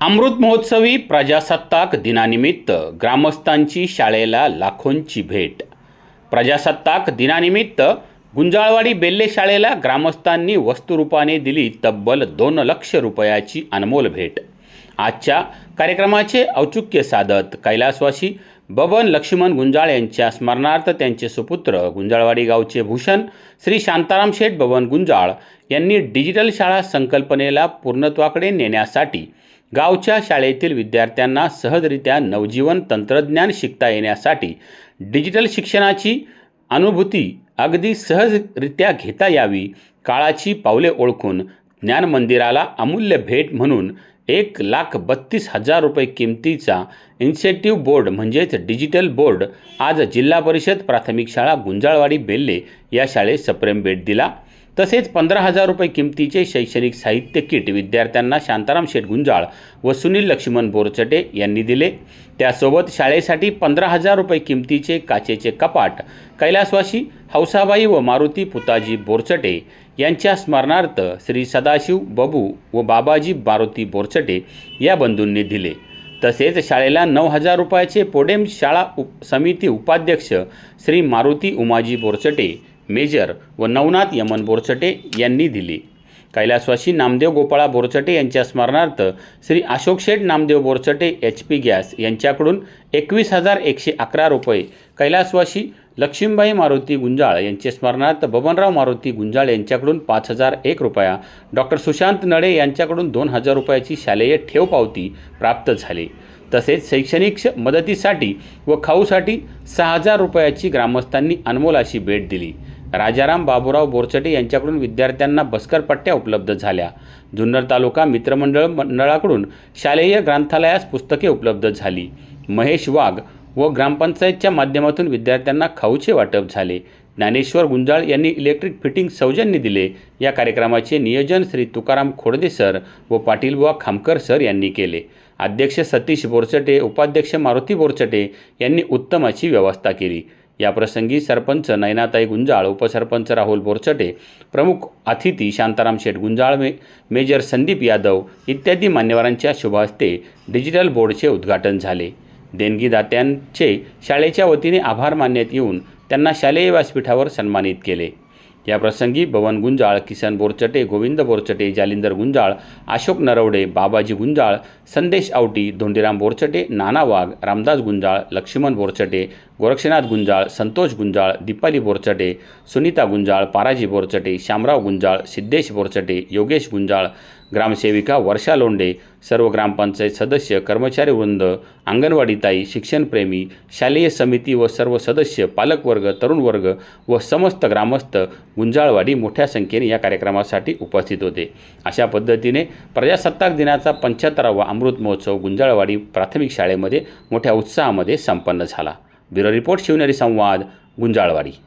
अमृत महोत्सवी प्रजासत्ताक दिनानिमित्त ग्रामस्थांची शाळेला लाखोंची भेट. प्रजासत्ताक दिनानिमित्त गुंजाळवाडी बेल्ले शाळेला ग्रामस्थांनी वस्तुरूपाने दिली तब्बल दोन लक्ष रुपयाची अनमोल भेट. आजच्या कार्यक्रमाचे औचुक्य साधत कैलासवासी बबन लक्ष्मण गुंजाळ यांच्या स्मरणार्थ त्यांचे सुपुत्र गुंजाळवाडी गावचे भूषण श्री शांताराम शेठ बबन गुंजाळ यांनी डिजिटल शाळा संकल्पनेला पूर्णत्वाकडे नेण्यासाठी गावच्या शाळेतील विद्यार्थ्यांना सहजरित्या नवजीवन तंत्रज्ञान शिकता येण्यासाठी डिजिटल शिक्षणाची अनुभूती अगदी सहजरित्या घेता यावी काळाची पावले ओळखून ज्ञान मंदिराला अमूल्य भेट म्हणून एक लाख बत्तीस हजार रुपये किमतीचा इन्सेंटिव्ह बोर्ड म्हणजेच डिजिटल बोर्ड आज जिल्हा परिषद प्राथमिक शाळा गुंजाळवाडी बेल्ले या शाळेत सप्रेम भेट दिला. तसेच पंधरा हजार रुपये किमतीचे शैक्षणिक साहित्य किट विद्यार्थ्यांना शांताराम शेटगुंजाळ व सुनील लक्ष्मण बोरचटे यांनी दिले. त्यासोबत शाळेसाठी पंधरा हजार रुपये किमतीचे काचेचे कपाट कैलासवासी हौसाबाई व मारुती पुताजी बोरचटे यांच्या स्मरणार्थ श्री सदाशिव बबू व बाबाजी मारुती बोरचटे या बंधूंनी दिले. तसेच शाळेला नऊ हजार रुपयाचे पोडेम शाळा उप समिती उपाध्यक्ष श्री मारुती उमाजी बोरचटे मेजर व नवनाथ यमन बोरचटे यांनी दिली. कैलासवासी नामदेव गोपाळा बोरचटे यांच्या स्मरणार्थ Shri Ashok Sheth Namdev Borchate H P gas यांच्याकडून एकवीस हजार एकशे अकरा रुपये कैलासवासी लक्ष्मीबाई मारुती गुंजाळ यांचे स्मरणार्थ बबनराव मारुती गुंजाळ यांच्याकडून पाच हजार एक रुपया डॉक्टर सुशांत नळे यांच्याकडून दोन हजार रुपयाची शालेय ठेव पावती प्राप्त झाली. तसेच शैक्षणिक मदतीसाठी व खाऊसाठी सहा हजार रुपयाची ग्रामस्थांनी अनमोलाशी भेट दिली. राजाराम बाबूराव बोरचटे यांच्याकडून विद्यार्थ्यांना बस्कर पट्ट्या उपलब्ध झाल्या. जुन्नर तालुका मित्रमंडळ मंडळाकडून शालेय ग्रंथालयास पुस्तके उपलब्ध झाली. महेश वाघ व ग्रामपंचायतच्या माध्यमातून विद्यार्थ्यांना खाऊचे वाटप झाले. ज्ञानेश्वर गुंजाळ यांनी इलेक्ट्रिक फिटिंग सौजन्य दिले. या कार्यक्रमाचे नियोजन श्री तुकाराम खोडदे सर व पाटीलबुवा खामकर सर यांनी केले. अध्यक्ष सतीश बोरचटे उपाध्यक्ष मारुती बोरचटे यांनी उत्तमाची व्यवस्था केली. याप्रसंगी सरपंच नयनाताई गुंजाळ उपसरपंच राहुल बोरचटे प्रमुख अतिथी शांताराम शेठ गुंजाळ मे मेजर संदीप यादव इत्यादी मान्यवरांच्या शुभहस्ते डिजिटल बोर्डचे उद्घाटन झाले. देणगीदात्यांचे शाळेच्या वतीने आभार मानण्यात येऊन त्यांना शालेय व्यासपीठावर सन्मानित केले. याप्रसंगी भवन गुंजाळ किसन बोरचटे गोविंद बोरचटे जालिंदर गुंजाळ अशोक नरवडे बाबाजी गुंजाळ संदेश आवटी धोंडीराम बोरचटे नाना वाघ रामदास गुंजाळ लक्ष्मण बोरचटे गोरक्षनाथ गुंजाळ संतोष गुंजाळ दीपाली बोरचटे सुनीता गुंजाळ पाराजी बोरचटे शामराव गुंजाळ सिद्धेश बोरचटे योगेश गुंजाळ ग्रामसेविका वर्षा लोंडे सर्व ग्रामपंचायत सदस्य कर्मचारी वृंद अंगणवाडीताई शिक्षणप्रेमी शालेय समिती व सर्व सदस्य पालकवर्ग तरुण वर्ग व समस्त ग्रामस्थ गुंजाळवाडी मोठ्या संख्येने या कार्यक्रमासाठी उपस्थित होते. अशा पद्धतीने प्रजासत्ताक दिनाचा पंच्याहत्तरावा अमृत महोत्सव गुंजाळवाडी प्राथमिक शाळेमध्ये मोठ्या उत्साहामध्ये संपन्न झाला. બ્યુરો રિપોર્ટ શિવનેરી સંવાદ ગુંજાળવાડી.